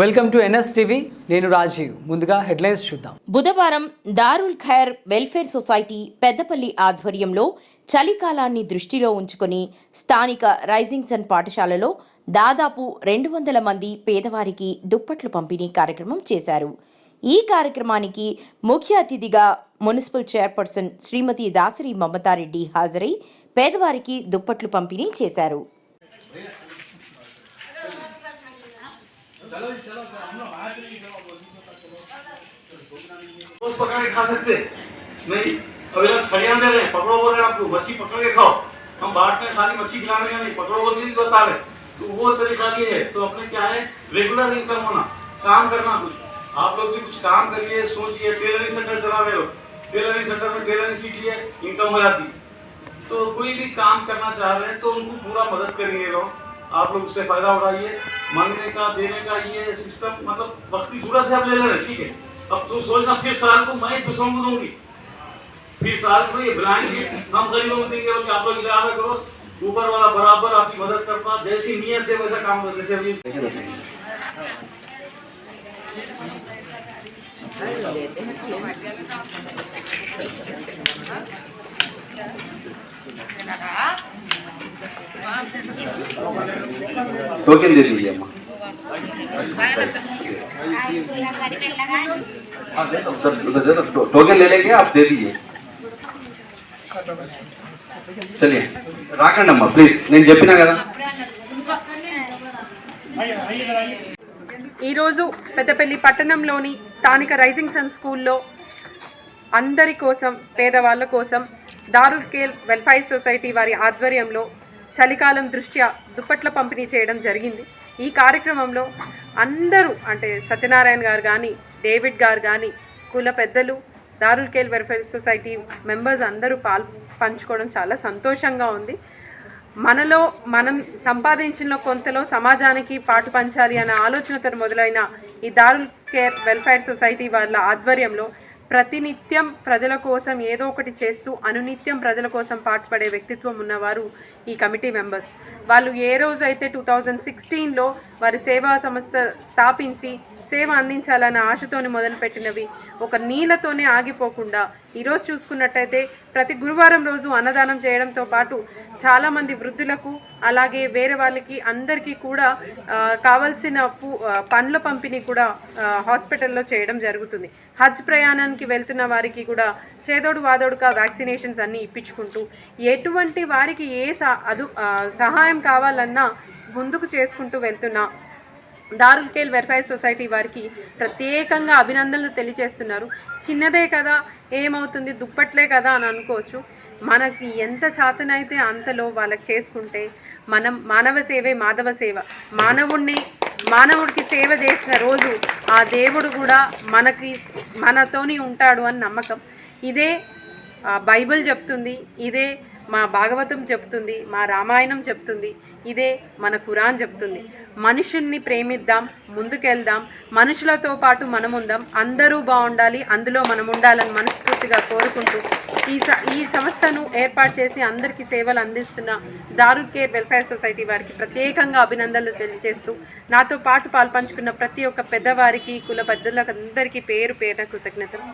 Welcome to NS TV. నేను రాజీవ్. ముందుగా headlines చూద్దాం. బుధవారం దారుల్ ఖైర్ వెల్ఫేర్ సొసైటీ పెద్దపల్లి ఆధ్వర్యంలో చలికాలాన్ని దృష్టిలో ఉంచుకొని స్థానిక రైజింగ్ సన్ పాఠశాలలో దాదాపు రెండు వందల మంది పేదవారికి దుప్పట్లు పంపిణీ కార్యక్రమం చేశారు. ఈ కార్యక్రమానికి ముఖ్య అతిథిగా మున్సిపల్ చైర్పర్సన్ శ్రీమతి దాసరి మమతారెడ్డి హాజరై పేదవారికి దుప్పట్లు పంపిణీ చేశారు. रोज पकड़ के खा सकते नहीं अभी लोग छड़ियाँ दे रहे हैं पकड़ो बोल रहे हैं आपको मच्छी पकड़ के खाओ हम बाट में खाली मच्छी खिलाने का नहीं पकड़ो बोल के बता रहे तो वो तरीका ये है तो अपने क्या है रेगुलर इनकम होना काम करना कुछ आप लोग भी कुछ काम करिए सोचिए टेलरिंग सेंटर चला रहे हो टेलरिंग सेंटर में टेलरिंग सीख लिए इनकम हो जाती तो कोई भी काम करना चाह रहे हैं तो उनको पूरा मदद करिए लोग आप लोग उससे फ़ायदा उठाइए मांगने का देने का ये सिस्टम मतलब वक्त ज़रूरत है अब ले ले रहे ठीक है अब तू सोचना फिर साल को मैं दूसरों को दूँगी फिर साल को ये ब्लाइंड शीट हम गरीबों को देंगे बल्कि आप लोग इरादा करो ऊपर वाला बराबर आपकी मदद करता जैसी नीयत है वैसा काम करो जैसे अभी टोकन दे दीजिए अम्मा हाँ, दे दो, सर, उधर दे दो, टो- टोकन ले लेंगे आप दे दीजिए చలియే రాకండి అమ్మా ప్లీజ్ నేను చెప్పినా కదా ఈరోజు పెద్దపల్లి పట్టణంలోని స్థానిక రైజింగ్ సన్ స్కూల్లో అందరి కోసం పేదవాళ్ళ కోసం దారుల్ కేల్ వెల్ఫేర్ సొసైటీ వారి ఆధ్వర్యంలో చలికాలం దృష్ట్యా దుప్పట్ల పంపిణీ చేయడం జరిగింది. ఈ కార్యక్రమంలో అందరూ అంటే సత్యనారాయణ గారు కానీ డేవిడ్ గారు కానీ కుల పెద్దలు దారుల్ కేల్ వెల్ఫేర్ సొసైటీ మెంబర్స్ అందరూ పాల్ పంచుకోవడం చాలా సంతోషంగా ఉంది. మనలో మనం సంపాదించిన కొంతలో సమాజానికి పాటు పంచాలి అనే ఆలోచనతో మొదలైన ఈ దారుల్ కేర్ వెల్ఫేర్ సొసైటీ వాళ్ళ ఆధ్వర్యంలో ప్రతినిత్యం ప్రజల కోసం ఏదో ఒకటి చేస్తూ అనునిత్యం ప్రజల కోసం పాటుపడే వ్యక్తిత్వం ఉన్నవారు ఈ కమిటీ మెంబర్స్. వాళ్ళు ఏ రోజైతే టూ థౌజండ్ సిక్స్టీన్లో వారి సేవా సంస్థ స్థాపించి సేవ అందించాలన్న ఆశతోని మొదలుపెట్టినవి ఒక నీళ్ళతోనే ఆగిపోకుండా ఈరోజు చూసుకున్నట్టయితే ప్రతి గురువారం రోజు అన్నదానం చేయడంతో పాటు చాలామంది వృద్ధులకు అలాగే వేరే వాళ్ళకి అందరికీ కూడా కావలసిన పండ్ల పంపిణీ కూడా హాస్పిటల్లో చేయడం జరుగుతుంది. హజ్ ప్రయాణానికి వెళ్తున్న వారికి కూడా చేదోడు వాదోడుగా వ్యాక్సినేషన్స్ అన్నీ ఇప్పించుకుంటూ ఎటువంటి వారికి ఏ సా అదు సహాయం కావాలన్నా ముందుకు చేసుకుంటూ వెళ్తున్నా దారుల్కేల్ వెల్ఫేర్ సొసైటీ వారికి ప్రత్యేకంగా అభినందనలు తెలియజేస్తున్నారు. చిన్నదే కదా ఏమవుతుంది దుప్పట్లే కదా అని అనుకోవచ్చు. మనకి ఎంత చాతనైతే అంతలో వాళ్ళకి చేసుకుంటే మనం మానవ సేవే మాధవ సేవ. మానవుణ్ణి మానవుడికి సేవ చేసిన రోజు ఆ దేవుడు కూడా మనకి మనతోని ఉంటాడు అని నమ్మకం. ఇదే బైబిల్ చెప్తుంది. ఇదే మా భాగవతం చెప్తుంది మా రామాయణం చెప్తుంది ఇదే మన ఖురాన్ చెప్తుంది. మనుషుల్ని ప్రేమిద్దాం ముందుకెళ్దాం మనుషులతో పాటు మనం ఉందాం అందరూ బాగుండాలి అందులో మనం ఉండాలని మనస్ఫూర్తిగా కోరుకుంటూ ఈ స ఈ సంస్థను ఏర్పాటు చేసి అందరికీ సేవలు అందిస్తున్న దారుడ్ కేర్ వెల్ఫేర్ సొసైటీ వారికి ప్రత్యేకంగా అభినందనలు తెలియజేస్తూ నాతో పాటు పాల్పంచుకున్న ప్రతి ఒక్క పెద్దవారికి కుల పెద్దలకు అందరికీ పేరు పేరున కృతజ్ఞతలు.